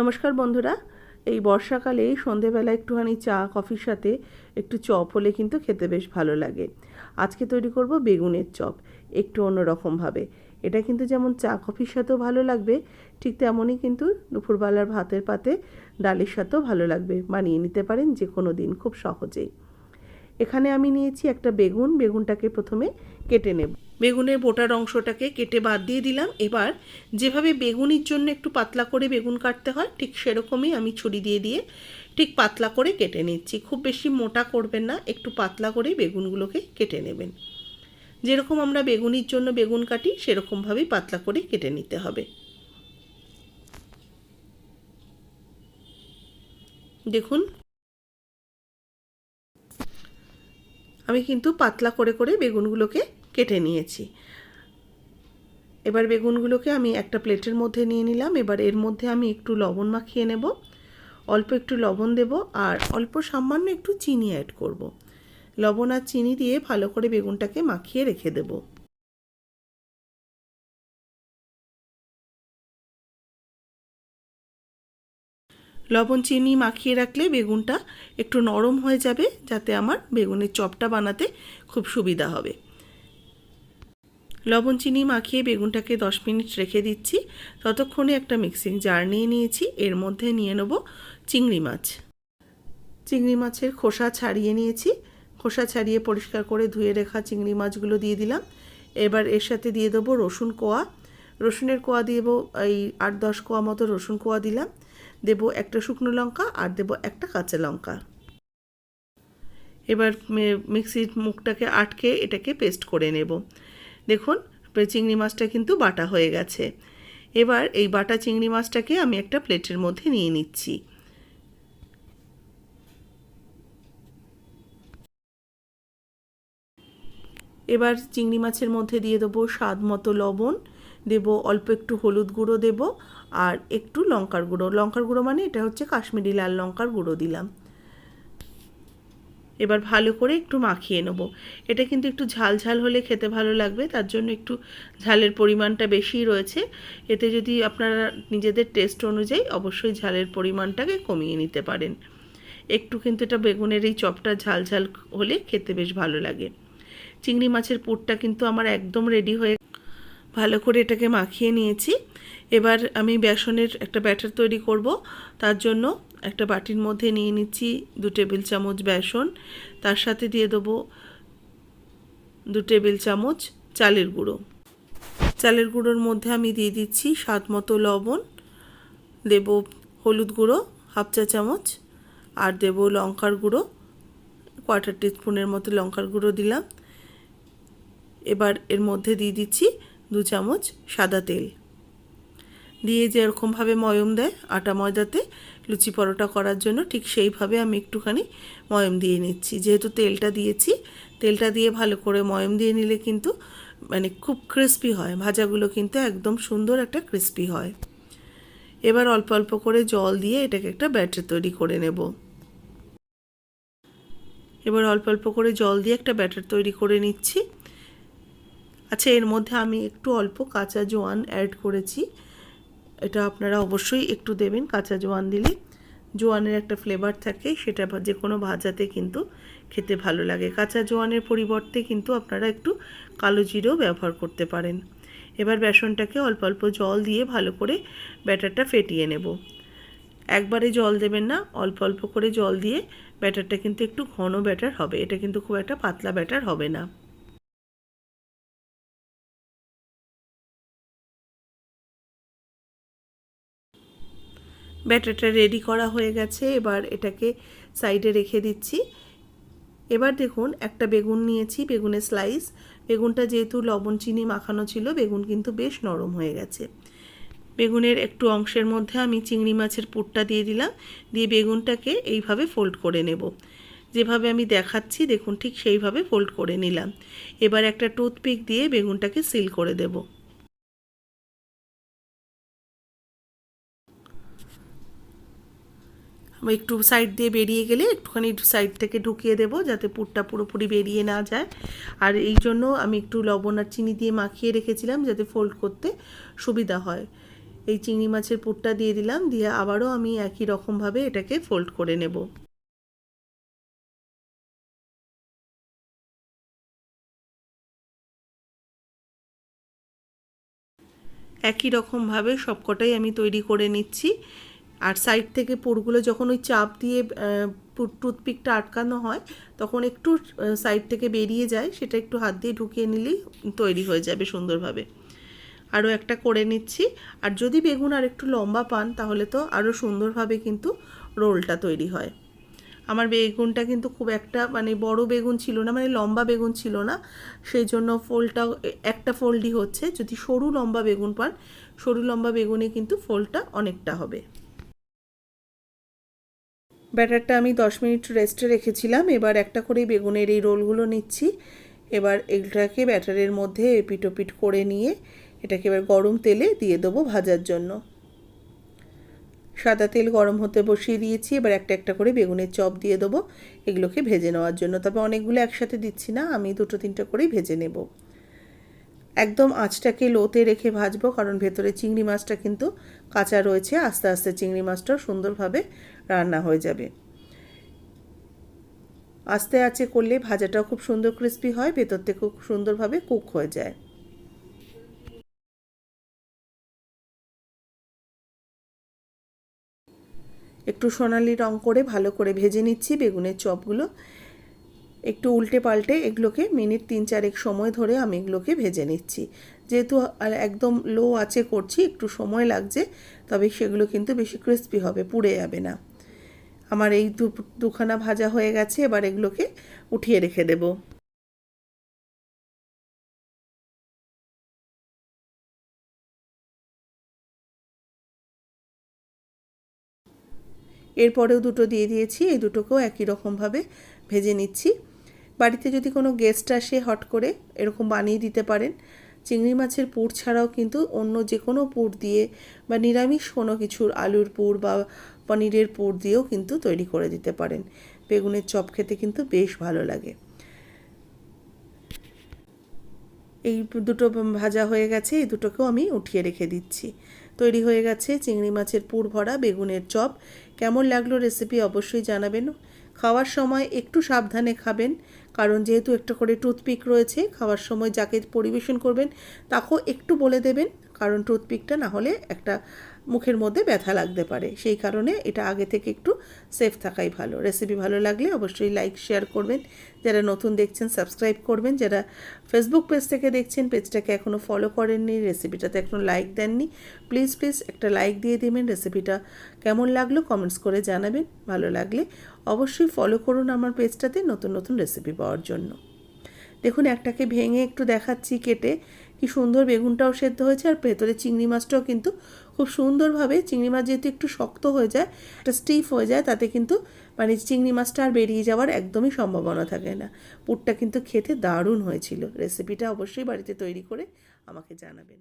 নমস্কার বন্ধুরা। এই বর্ষাকালে সন্ধেবেলা একটুখানি চা, কফির সাথে একটু চপ হলে কিন্তু খেতে বেশ ভালো লাগে। আজকে তৈরি করব বেগুনের চপ, একটু অন্যরকমভাবে। এটা কিন্তু যেমন চা, কফির সাথেও ভালো লাগবে, ঠিক তেমনই কিন্তু দুপুরবেলার ভাতের পাতে ডালের সাথেও ভালো লাগবে, বানিয়ে নিতে পারেন যে কোনো দিন খুব সহজেই। এখানে আমি নিয়েছি একটা বেগুন, বেগুনটাকে প্রথমে কেটে নেব। বেগুনের বোটার অংশটাকে কেটে বাদ দিয়ে দিলাম। এবার যেভাবে বেগুনির জন্য একটু পাতলা করে বেগুন কাটতে হয়, ঠিক সেরকমই আমি ছুরি দিয়ে দিয়ে ঠিক পাতলা করে কেটে নিচ্ছি। খুব বেশি মোটা করবেন না, একটু পাতলা করে বেগুনগুলোকে কেটে নেবেন। যেরকম আমরা বেগুনির জন্য বেগুন কাটি, সেরকমভাবেই পাতলা করে কেটে নিতে হবে। দেখুন। আমি কিন্তু পাতলা করে করে বেগুনগুলোকে কেটে নিয়েছি। এবার বেগুনগুলোকে আমি একটা প্লেটের মধ্যে নিয়ে নিলাম। এবার এর মধ্যে আমি একটু লবণ মাখিয়ে নেব। অল্প একটু লবণ দেব আর অল্প সামান্য একটু চিনি অ্যাড করব। লবণ আর চিনি দিয়ে ভালো করে বেগুনটাকে মাখিয়ে রেখে দেব। লবণ চিনি মাখিয়ে রাখলে বেগুনটা একটু নরম হয়ে যাবে, যাতে আমার বেগুনের চপটা বানাতে খুব সুবিধা হবে। লবণ চিনি মাখিয়ে বেগুনটাকে দশ মিনিট রেখে দিচ্ছি। ততক্ষণে একটা মিক্সিং জার নিয়ে নিয়েছি। এর মধ্যে নিয়ে নেব চিংড়ি মাছ। চিংড়ি মাছের খোসা ছাড়িয়ে নিয়েছি। খোসা ছাড়িয়ে পরিষ্কার করে ধুয়ে রেখা চিংড়ি মাছগুলো দিয়ে দিলাম। এবার এর সাথে দিয়ে দেবো রসুন কোয়া। রসুনের কোয়া দেবো এই আট দশ কোয়া মতো রসুন কোয়া দিলাম। দেব একটা শুকনো লঙ্কা আর দেব একটা কাঁচা লঙ্কা। এবার মিক্সির মুখটাকে আটকে এটাকে পেস্ট করে নেব। দেখুন চিংড়ি মাছটা কিন্তু বাটা হয়ে গেছে। এবার এই বাটা চিংড়ি মাছটাকে আমি একটা প্লেটের মধ্যে নিয়ে নিচ্ছি। এবার চিংড়ি মাছের মধ্যে দিয়ে দেবো স্বাদ মতো লবণ, দেব অল্প একটু হলুদ গুঁড়ো দেব, আর একটু লঙ্কার গুঁড়ো। লঙ্কার গুঁড়ো মানে এটা হচ্ছে কাশ্মীরি লাল লঙ্কার গুঁড়ো দিলাম। এবার ভালো করে একটু মাখিয়ে নেব। এটা কিন্তু একটু ঝাল ঝাল হলে খেতে ভালো লাগবে, তার জন্য একটু ঝালের পরিমাণটা বেশি রয়েছে। এতে যদি আপনারা নিজেদের টেস্ট অনুযায়ী অবশ্যই ঝালের পরিমাণটাকে কমিয়ে নিতে পারেন। একটু কিন্তু এটা বেগুনের এই চপটা ঝাল ঝাল হলে খেতে বেশ ভালো লাগে। চিংড়ি মাছের পুরটা কিন্তু আমার একদম রেডি হয়ে ভালো করে এটাকে মাখিয়ে নিয়েছি। এবার আমি বেসনের একটা ব্যাটার তৈরি করব, তার জন্য একটা বাটির মধ্যে নিয়ে নিচ্ছি দু টেবিল চামচ বেসন, তার সাথে দিয়ে দেবো দু টেবিল চামচ চালের গুঁড়ো। চালের গুঁড়োর মধ্যে আমি দিয়ে দিচ্ছি স্বাদ মতো লবণ, দেব হলুদ গুঁড়ো হাফ চা চামচ, আর দেব লঙ্কার গুঁড়ো কোয়ার্টার টিস্পুনের মতো লঙ্কার গুঁড়ো দিলাম। এবার এর মধ্যে দিয়ে দিচ্ছি দু চামচ সাদা তেল। দিয়ে যেরকমভাবে ময়ম দেয় আটা ময়দাতে লুচি পরোটা করার জন্য ঠিক সেইভাবে আমি একটুখানি ময়ম দিয়ে নিচ্ছি। যেহেতু তেলটা দিয়েছি, তেলটা দিয়ে ভালো করে ময়ম দিয়ে নিলে কিন্তু মানে খুব ক্রিস্পি হয়। ভাজাগুলো কিন্তু একদম সুন্দর একটা ক্রিস্পি হয়। এবার অল্প অল্প করে জল দিয়ে এটাকে একটা ব্যাটার তৈরি করে নেব। এবার অল্প অল্প করে জল দিয়ে একটা ব্যাটার তৈরি করে নিচ্ছি। আচ্ছা এর মধ্যে আমি একটু অল্প কাঁচা জোয়ান অ্যাড করেছি। এটা আপনারা অবশ্যই একটু দেবেন, কাঁচা জোয়ান দিলে। জোয়ানের একটা ফ্লেভার থাকে, সেটা যে কোনো ভাজাতে কিন্তু খেতে ভালো লাগে। কাঁচা জোয়ানের পরিবর্তে কিন্তু আপনারা একটু কালো জিরেও ব্যবহার করতে পারেন। এবার বেসনটাকে অল্প অল্প জল দিয়ে ভালো করে ব্যাটারটা ফেটিয়ে নেব। একবারে জল দেবেন না, অল্প অল্প করে জল দিয়ে ব্যাটারটা কিন্তু একটু ঘন ব্যাটার হবে। এটা কিন্তু খুব একটা পাতলা ব্যাটার হবে না। ব্যাটারটা রেডি করা হয়ে গেছে। এবার এটাকে সাইডে রেখে দিচ্ছি। এবার দেখুন, একটা বেগুন নিয়েছি, বেগুনের স্লাইস বেগুনটা যেহেতু লবণ, চিনি মাখানো ছিল, বেগুন কিন্তু বেশ নরম হয়ে গেছে। বেগুনের একটু অংশের মধ্যে আমি চিংড়ি মাছের পুরটা দিয়ে দিলাম। দিয়ে বেগুনটাকে এইভাবে ফোল্ড করে নেব। যেভাবে আমি দেখাচ্ছি, দেখুন ঠিক সেইভাবে ফোল্ড করে নিলাম। এবার একটা টুথপিক দিয়ে বেগুনটাকে সিল করে দেবো। একটু সাইড দিয়ে বেরিয়ে গেলে একটুখানি সাইড থেকে ঢুকিয়ে দেবো যাতে পুরটা পুরোপুরি বেরিয়ে না যায়। আর এই জন্য আমি একটু লবণ আর চিনি দিয়ে মাখিয়ে রেখেছিলাম যাতে ফোল্ড করতে সুবিধা হয়। এই চিংড়ি মাছের পুরটা দিয়ে দিলাম, দিয়ে আবারও আমি একই রকমভাবে এটাকে ফোল্ড করে নেব। একই রকমভাবে সবকটাই আমি তৈরি করে নিচ্ছি। আর সাইড থেকে পুরগুলো যখন ওই চাপ দিয়ে টুথপিকটা আটকানো হয়, তখন একটু সাইড থেকে বেরিয়ে যায়, সেটা একটু হাত দিয়ে ঢুকিয়ে নিলেই তৈরি হয়ে যাবে সুন্দরভাবে। আরও একটা করে নিচ্ছি। আর যদি বেগুন আর একটু লম্বা পান, তাহলে তো আরও সুন্দরভাবে কিন্তু রোলটা তৈরি হয়। আমার বেগুনটা কিন্তু খুব একটা মানে বড় বেগুন ছিল না মানে লম্বা বেগুন ছিল না। সেই জন্য ফোলটা একটা ফোল্ডই হচ্ছে। যদি সরু লম্বা বেগুন পান, সরু লম্বা বেগুনে কিন্তু ফোলটা অনেকটা হবে। ব্যাটারটা আমি দশ মিনিট রেস্টে রেখেছিলাম। এবার একটা করে বেগুনের এই রোলগুলো নিচ্ছি। এবার এগুলোটাকে ব্যাটারের মধ্যে এপিটোপিট করে নিয়ে এটাকে এবার গরম তেলে দিয়ে দেবো ভাজার জন্য। সাদা তেল গরম হতে বসিয়ে দিয়েছি। এবার একটা একটা করে বেগুনের চপ দিয়ে দেবো। এগুলোকে ভেজে নেওয়ার জন্য। তবে অনেকগুলো একসাথে দিচ্ছি না, আমি দুটো তিনটা করেই ভেজে নেব। একদম আঁচটাকে লোতে রেখে ভাজবো, কারণ ভেতরে চিংড়ি মাছটা কিন্তু কাঁচা রয়েছে। আস্তে আস্তে চিংড়ি মাছটাও সুন্দরভাবে রান্না হয়ে যাবে। আস্তে আঁচে করলে ভাজাটাও খুব সুন্দর ক্রিস্পি হয়, ভেতর থেকে খুব সুন্দরভাবে কুক হয়ে যায়। একটু সোনালি রং করে ভালো করে ভেজে নিচ্ছি। বেগুনের চপগুলো একটু উল্টে পাল্টে এগুলোকে মিনিট তিন চারেক সময় ধরে আমি এগুলোকে ভেজে নিচ্ছি। যেহেতু একদম লো আছে করছি, একটু সময় লাগছে, তবে সেগুলো কিন্তু বেশি ক্রিস্পি হবে, পুড়ে যাবে না। আমার এই দুখানা ভাজা হয়ে গেছে, এবার এগুলোকে উঠিয়ে রেখে দেবো। এরপরেও দুটো দিয়ে দিয়েছি, এই দুটোকেও একই রকমভাবে ভেজে নিচ্ছি। বাড়িতে যদি কোনো গেস্ট আসে হট করে, এরকম বানিয়ে দিতে পারেন। চিংড়ি মাছের পুর ছাড়াও কিন্তু অন্য যে কোনো পুর দিয়ে বা নিরামিষ কোনো কিছুর আলুর পুর বা পনিরের পুর দিয়েও কিন্তু তৈরি করে দিতে পারেন। বেগুনের চপ খেতে কিন্তু বেশ ভালো লাগে। এই দুটো ভাজা হয়ে গেছে, এই দুটোকেও আমি উঠিয়ে রেখে দিচ্ছি। তৈরি হয়ে গেছে চিংড়ি মাছের পুর ভরা বেগুনের চপ। কেমন লাগল রেসিপি অবশ্যই জানাবেন। খাওয়ার সময় একটু সাবধানে খাবেন। কারণ যেহেতু একটা করে টুথপিক রয়েছে, খাওয়ার সময় যাকে পরিবেশন করবেন, তাকেও একটু বলে দেবেন, কারণ টুথপিকটা না হলে একটা মুখের মধ্যে ব্যথা লাগতে পারে। সেই কারণে এটা আগে থেকে একটু সেফ থাকাই ভালো। রেসিপি ভালো লাগলে অবশ্যই লাইক শেয়ার করবেন। যারা নতুন দেখছেন সাবস্ক্রাইব করবেন। যারা ফেসবুক পেজ থেকে দেখছেন পেজটাকে এখনও ফলো করেননি রেসিপিটাতে এখনও লাইক দেননি প্লিজ প্লিজ একটা লাইক দিয়ে দেবেন। রেসিপিটা কেমন লাগল কমেন্টস করে জানাবেন। ভালো লাগলে অবশ্যই ফলো করুন আমার পেজটাতে নতুন নতুন রেসিপি পাওয়ার জন্য। দেখুন, একটাকে ভেঙে একটু দেখাচ্ছি কেটে। কি সুন্দর বেগুনটাও সেদ্ধ হয়েছে আর ভেতরে চিংড়ি মাছটাও কিন্তু খুব সুন্দরভাবে চিংড়ি মাছ যেহেতু একটু শক্ত হয়ে যায়, একটা স্টিফ হয়ে যায়, তাতে কিন্তু মানে চিংড়ি মাছটা আর বেরিয়ে যাওয়ার একদমই সম্ভাবনা থাকে না। পুরটা কিন্তু খেতে দারুণ হয়েছিল। রেসিপিটা অবশ্যই বাড়িতে তৈরি করে আমাকে জানাবেন।